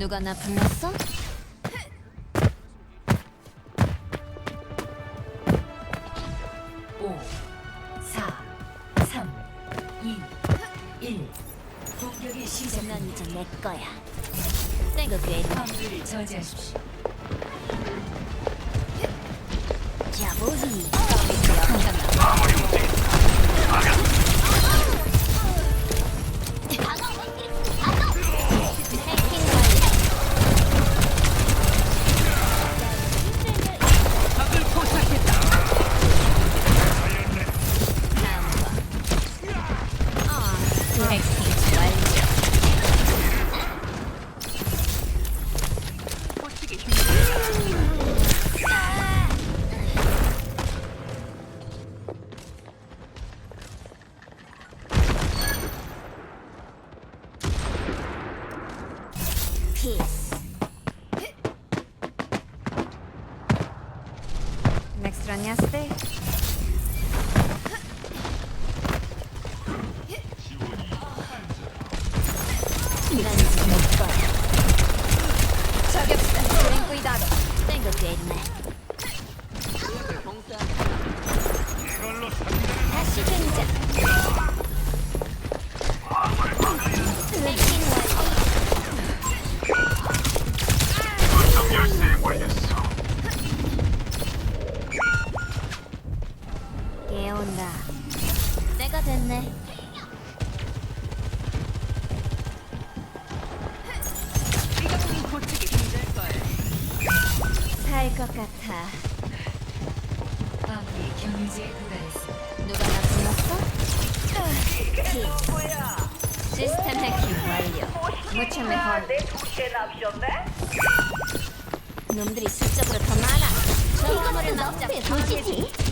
누가 나 불렀어? 오, 사, 삼, 이, 일. 공격이 시작. 넌 이제 내 거야. 생각 꽤 화물을 저지하십시오. kids. 됐네. 살 것 같아. 화물이 경유지에 도달했습니다. 누가 나 불렀어? 시스템 해킹 완료. 무쳐 메헐. 놈들이 수적으로 더 많아. 저 화물을 막자. 보시지.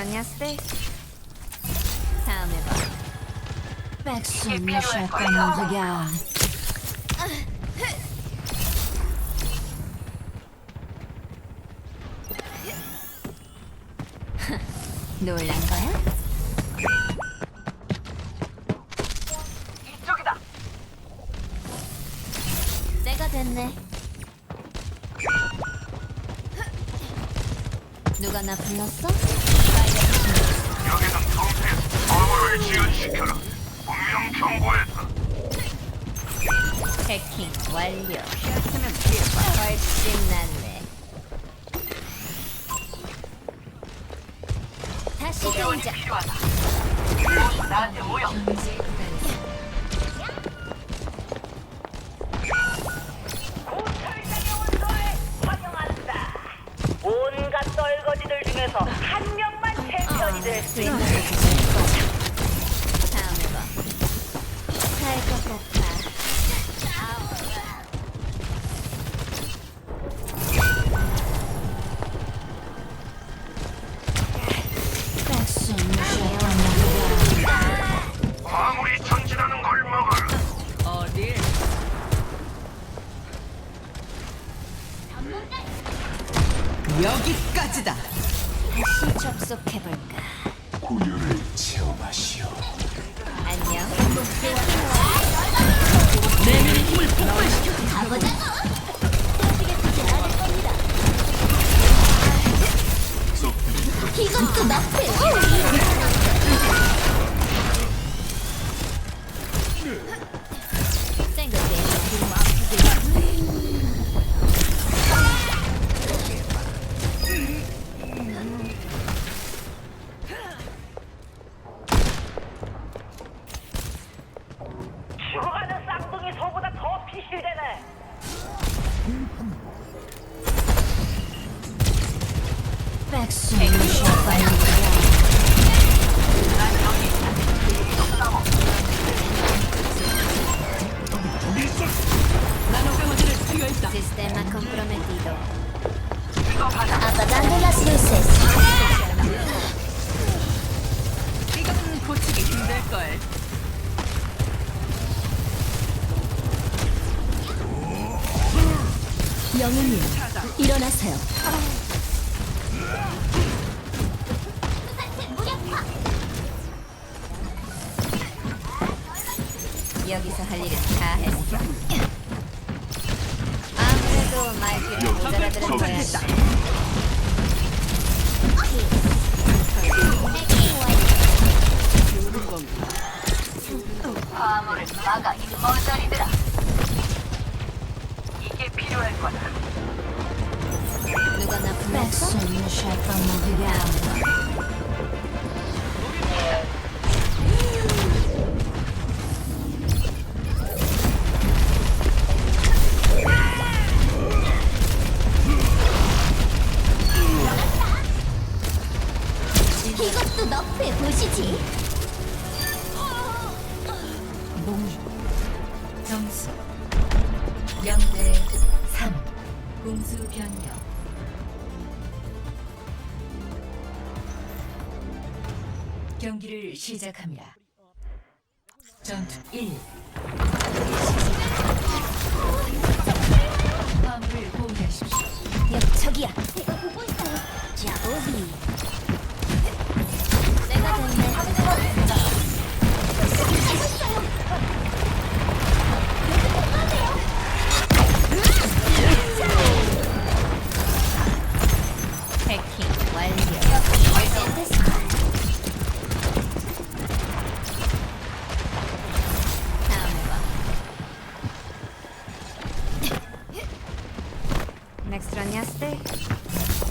¿Me extrañaste? 다음에 봐. 백순 샷건을 그냥. 놀란 거야? 때가 됐네. 누가 나 불렀어? 화물을 지연시켜라 분명 경고했다 해킹 완료. 훨씬 낫네. 다시 등장. 경유지에 도달했습니다. 온갖 썰거지들 중에서 한 명만 챔피언이 될 수 있는 何? Sistema comprometido. Apagando las luces. 이건 고치기 힘들 걸. 영웅이요, 일어나세요. 여기서 할 일은 다 했어. 아무래도 말귀를 모자라들은 거야. 화물을 막아 이 머저리들아. 이게 필요할 거다. 누가 나 불렀어? 이것도 너프에 보시지. 점수 0대 3 공수 변경 경기를 시작합니다. 전투 1 화물을 공유하십시오. 역적이야. 내가 보고 있어요. 자, 오비. 내가 됐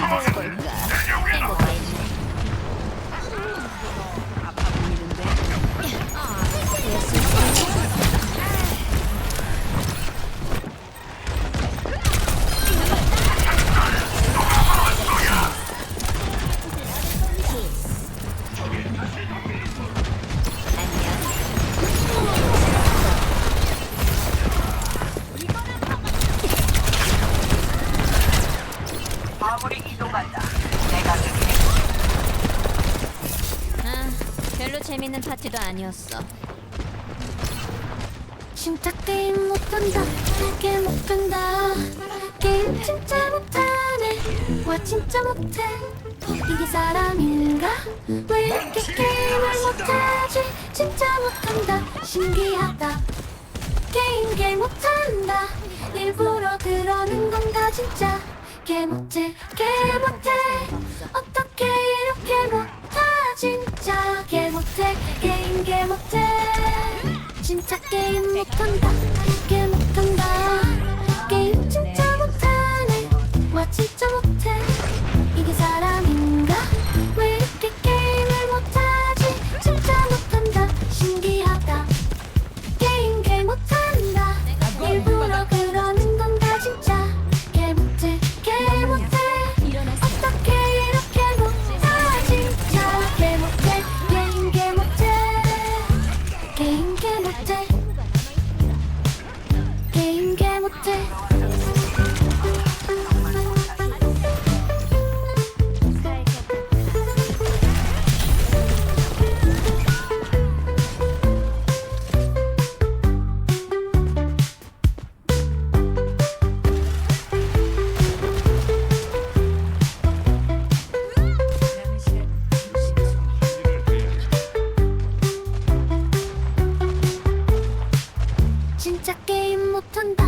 시도해볼까? 행 재밌는 파티도 아니었어. 진짜 게임 못한다. 이게 못한다. 게임 진짜 못하네. 와 진짜 못해. 이게 사람인가? 왜 이렇게 게임을 못하지? 진짜 못한다. 신기하다. 게임 게 못한다. 일부러 그러는 건가 진짜? 게 못해. 게 못해. 어떻게 이렇게 못하 진짜 게 못해 게임 게 못해. 진짜 게임 못한다 진짜 게임 못한다